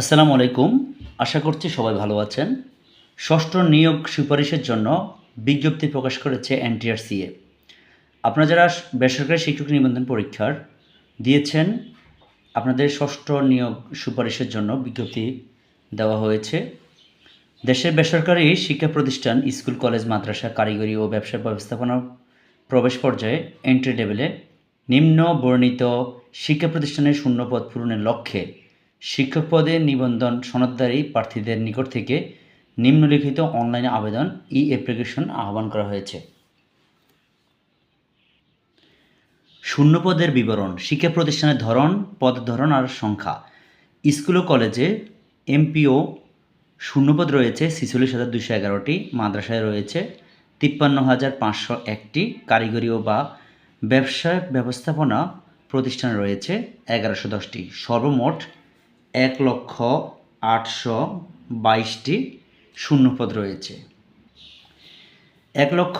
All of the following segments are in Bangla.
আসসালামু আলাইকুম। আশা করছি সবাই ভালো আছেন। ষষ্ঠ নিয়োগ সুপারিশের জন্য বিজ্ঞপ্তি প্রকাশ করেছে এনটিআরসিএ। আপনারা যারা বেসরকারি শিক্ষক নিবন্ধন পরীক্ষার দিয়েছেন, আপনাদের ষষ্ঠ নিয়োগ সুপারিশের জন্য বিজ্ঞপ্তি দেওয়া হয়েছে। দেশের বেসরকারি শিক্ষা প্রতিষ্ঠান, স্কুল, কলেজ, মাদ্রাসা, কারিগরি ও ব্যবসা ব্যবস্থাপনা প্রবেশ পর্যায়ে এন্ট্রি লেভেলে নিম্ন বর্ণিত শিক্ষা প্রতিষ্ঠানের শূন্যপদ পূরণের লক্ষ্যে শিক্ষক পদে নিবন্ধন সনদধারী প্রার্থীদের নিকট থেকে নিম্নলিখিত অনলাইনে আবেদন ই অ্যাপ্লিকেশন আহ্বান করা হয়েছে। শূন্যপদের বিবরণ, শিক্ষা প্রতিষ্ঠানের ধরন, পদ ধরন আর সংখ্যা। স্কুল ও কলেজে এমপিও শূন্যপদ রয়েছে, ছিচল্লিশ হাজার দুশো এগারোটি, মাদ্রাসায় রয়েছে তিপ্পান্ন হাজার পাঁচশো একটি, কারিগরি ও বা ব্যবসায় ব্যবস্থাপনা প্রতিষ্ঠান রয়েছে এগারোশো দশটি। সর্বমোট এক লক্ষ আটশো বাইশটি শূন্যপদ রয়েছে। এক লক্ষ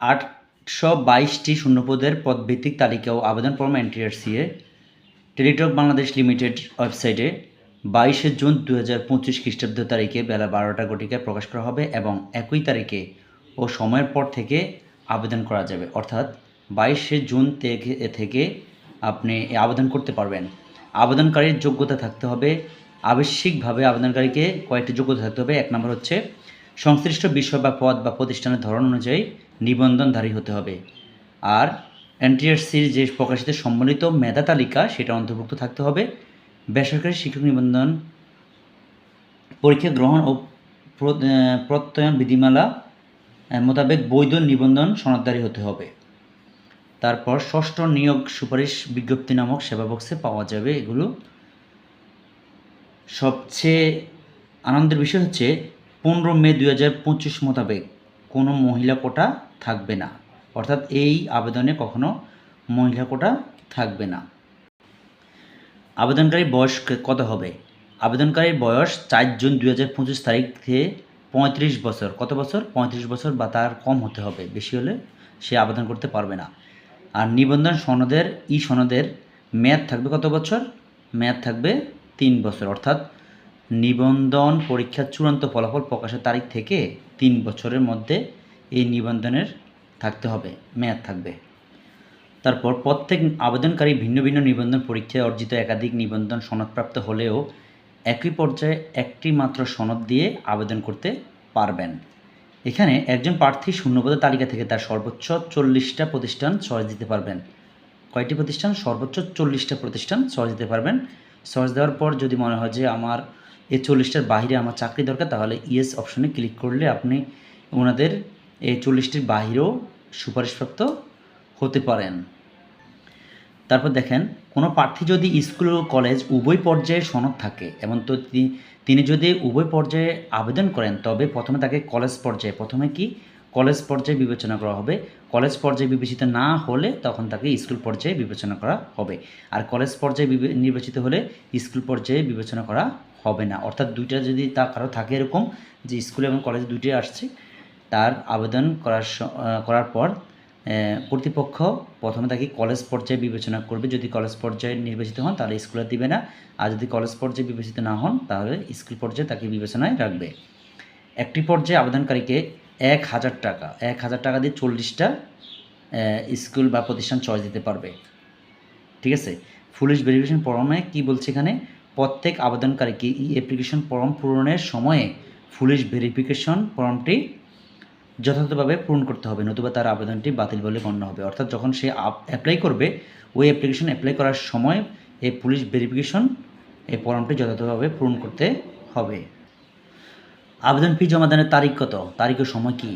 আটশো বাইশটি শূন্যপদের পদভিত্তিক তালিকা ও আবেদন form NTRCA Teletalk Bangladesh limited ওয়েবসাইটে বাইশে জুন দু হাজার পঁচিশ খ্রিস্টাব্দ তারিখে বেলা বারোটা ঘটিকায় প্রকাশ করা হবে এবং একই তারিখে ও সময়ের পর থেকে আবেদন করা যাবে। অর্থাৎ বাইশে জুন থেকে আপনি আবেদন করতে পারবেন। আবেদনকারীর যোগ্যতা থাকতে হবে। আবশ্যিকভাবে আবেদনকারীকে কয়েকটি যোগ্যতা থাকতে হবে। এক নম্বর হচ্ছে সংশ্লিষ্ট বিষয় বা পদ বা প্রতিষ্ঠানের ধরন অনুযায়ী নিবন্ধনধারী হতে হবে। আর এনটিআরসির যে প্রকাশিত সম্মিলিত মেধা তালিকা, সেটা অন্তর্ভুক্ত থাকতে হবে। বেসরকারি শিক্ষক নিবন্ধন পরীক্ষা গ্রহণ ও প্র- প্রত্যয়ন বিধিমালা মোতাবেক বৈধ নিবন্ধন সনদধারী হতে হবে। তারপর ষষ্ঠ নিয়োগ সুপারিশ বিজ্ঞপ্তি নামক সেবা বক্সে পাওয়া যাবে এগুলো। সবচেয়ে আনন্দের বিষয় হচ্ছে, পনেরো মে দুই হাজার পঁচিশ মোতাবেক কোনো মহিলা কোটা থাকবে না। অর্থাৎ এই আবেদনে কখনো মহিলা কোটা থাকবে না। আবেদনকারীর বয়স কত হবে? আবেদনকারীর বয়স চার জুন দুই হাজার পঁচিশ তারিখ থেকে পঁয়ত্রিশ বছর। কত বছর? পঁয়ত্রিশ বছর বা তার কম হতে হবে। বেশি হলে সে আবেদন করতে পারবে না। আর নিবন্ধন সনদের, ই সনদের মেয়াদ থাকবে কত বছর? মেয়াদ থাকবে তিন বছর। অর্থাৎ নিবন্ধন পরীক্ষার চূড়ান্ত ফলাফল প্রকাশের তারিখ থেকে তিন বছরের মধ্যে এই নিবন্ধনের থাকতে হবে, মেয়াদ থাকবে। তারপর প্রত্যেক আবেদনকারী ভিন্ন ভিন্ন নিবন্ধন পরীক্ষায় অর্জিত একাধিক নিবন্ধন সনদপ্রাপ্ত হলেও একই পর্যায়ে একটি মাত্র সনদ দিয়ে আবেদন করতে পারবেন। এখানে একজন প্রার্থী শূন্যপদের তালিকা থেকে তার সর্বোচ্চ চল্লিশটা প্রতিষ্ঠান চয়েস দিতে পারবেন। কয়টি প্রতিষ্ঠান? সর্বোচ্চ চল্লিশটা প্রতিষ্ঠান চয়েস দিতে পারবেন। চয়েস দেওয়ার পর যদি মনে হয় যে আমার এই চল্লিশটার বাইরে আমার চাকরি দরকার, তাহলে ইয়েস অপশনে ক্লিক করলে আপনি ওনাদের এই চল্লিশটির বাইরেও সুপারিশপ্রাপ্ত হতে পারেন। তারপর দেখেন, কোনো প্রার্থী যদি স্কুল ও কলেজ উভয় পর্যায়ে সনদ থাকে এবং তো তি- তিনি যদি উভয় পর্যায়ে আবেদন করেন, তবে প্রথমে তাকে কলেজ পর্যায়ে, প্রথমে কি? কলেজ পর্যায়ে বিবেচনা করা হবে। কলেজ পর্যায়ে বিবেচিত না হলে তখন তাকে স্কুল পর্যায়ে বিবেচনা করা হবে। আর কলেজ পর্যায়ে নির্বাচিত হলে স্কুল পর্যায়ে বিবেচনা করা হবে না। অর্থাৎ দুইটা যদি তা কারও থাকে এরকম যে স্কুল এবং কলেজ দুইটাই আসছে, তার আবেদন করার করার পর কর্তৃপক্ষ প্রথমে তাকে কলেজ পর্যায়ে বিবেচনা করবে। যদি কলেজ পর্যায়ে নির্বাচিত হন, তাহলে স্কুলে দিবে না। আর যদি কলেজ পর্যায়ে বিবেচিত না হন, তাহলে স্কুল পর্যায়ে তাকে বিবেচনায় রাখবে। একটি পর্যায়ে আবেদনকারীকে এক হাজার টাকা, এক হাজার টাকা দিয়ে চল্লিশটা স্কুল বা প্রতিষ্ঠান চয়েস দিতে পারবে। ঠিক আছে? পুলিশ ভেরিফিকেশন ফর্মে কি বলছে এখানে? প্রত্যেক আবেদনকারীকে ই অ্যাপ্লিকেশন ফর্ম পূরণের সময়ে পুলিশ ভেরিফিকেশন ফর্মটি যথাযথভাবে পূরণ করতে হবে, নতুবা তার আবেদনটি বাতিল বলে গণ্য হবে। অর্থাৎ যখন সে অ্যাপ্লাই করবে, ওই অ্যাপ্লিকেশন অ্যাপ্লাই করার সময় এই পুলিশ ভেরিফিকেশন এই ফর্মটি যথাযথভাবে পূরণ করতে হবে। আবেদন ফি জমাদানের তারিখ কত? তারিখ ও সময় কি?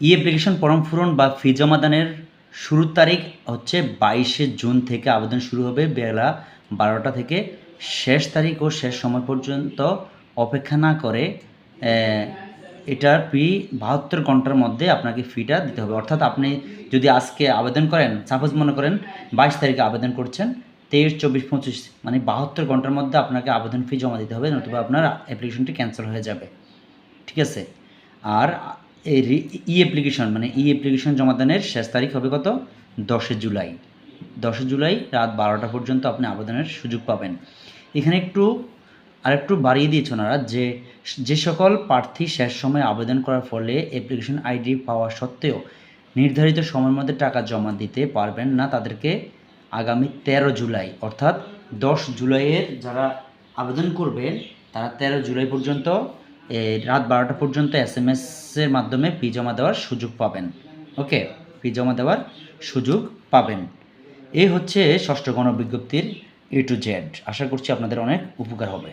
ই অ্যাপ্লিকেশন ফর্ম পূরণ বা ফি জমাদানের শুরুর তারিখ হচ্ছে বাইশে জুন থেকে আবেদন শুরু হবে, বেলা বারোটা থেকে। শেষ তারিখ ও শেষ সময় পর্যন্ত অপেক্ষা না করে এটার ফি বাহাত্তর ঘণ্টার মধ্যে আপনাকে ফিটা দিতে হবে। অর্থাৎ আপনি যদি আজকে আবেদন করেন সাপোজ মনে করেন বাইশ তারিখে আবেদন করছেন, তেইশ, চব্বিশ, পঁচিশ মানে বাহাত্তর ঘণ্টার মধ্যে আপনাকে আবেদন ফি জমা দিতে হবে, নতুবা আপনার অ্যাপ্লিকেশনটি ক্যান্সেল হয়ে যাবে। ঠিক আছে? আর এই ই অ্যাপ্লিকেশন মানে ই অ্যাপ্লিকেশন জমাদানের শেষ তারিখ হবে কত? দশে জুলাই। দশে জুলাই রাত বারোটা পর্যন্ত আপনি আবেদনের সুযোগ পাবেন। এখানে একটু আর একটু বাড়িয়ে দিয়েছে ওনারা যে যে সকল প্রার্থী শেষ সময়ে আবেদন করার ফলে অ্যাপ্লিকেশন আইডি পাওয়া সত্ত্বেও নির্ধারিত সময়ের মধ্যে টাকা জমা দিতে পারবেন না তাদেরকে আগামী তেরো জুলাই। অর্থাৎ দশ জুলাইয়ের যারা আবেদন করবেন, তারা তেরো জুলাই পর্যন্ত রাত বারোটা পর্যন্ত এস এম এর মাধ্যমে ফি জমা দেওয়ার সুযোগ পাবেন। ওকে? ফি জমা দেওয়ার সুযোগ পাবেন। এই হচ্ছে ষষ্ঠ গণবিজ্ঞপ্তির এ টু জেড আশা করছি আপনাদের অনেক উপকার হবে।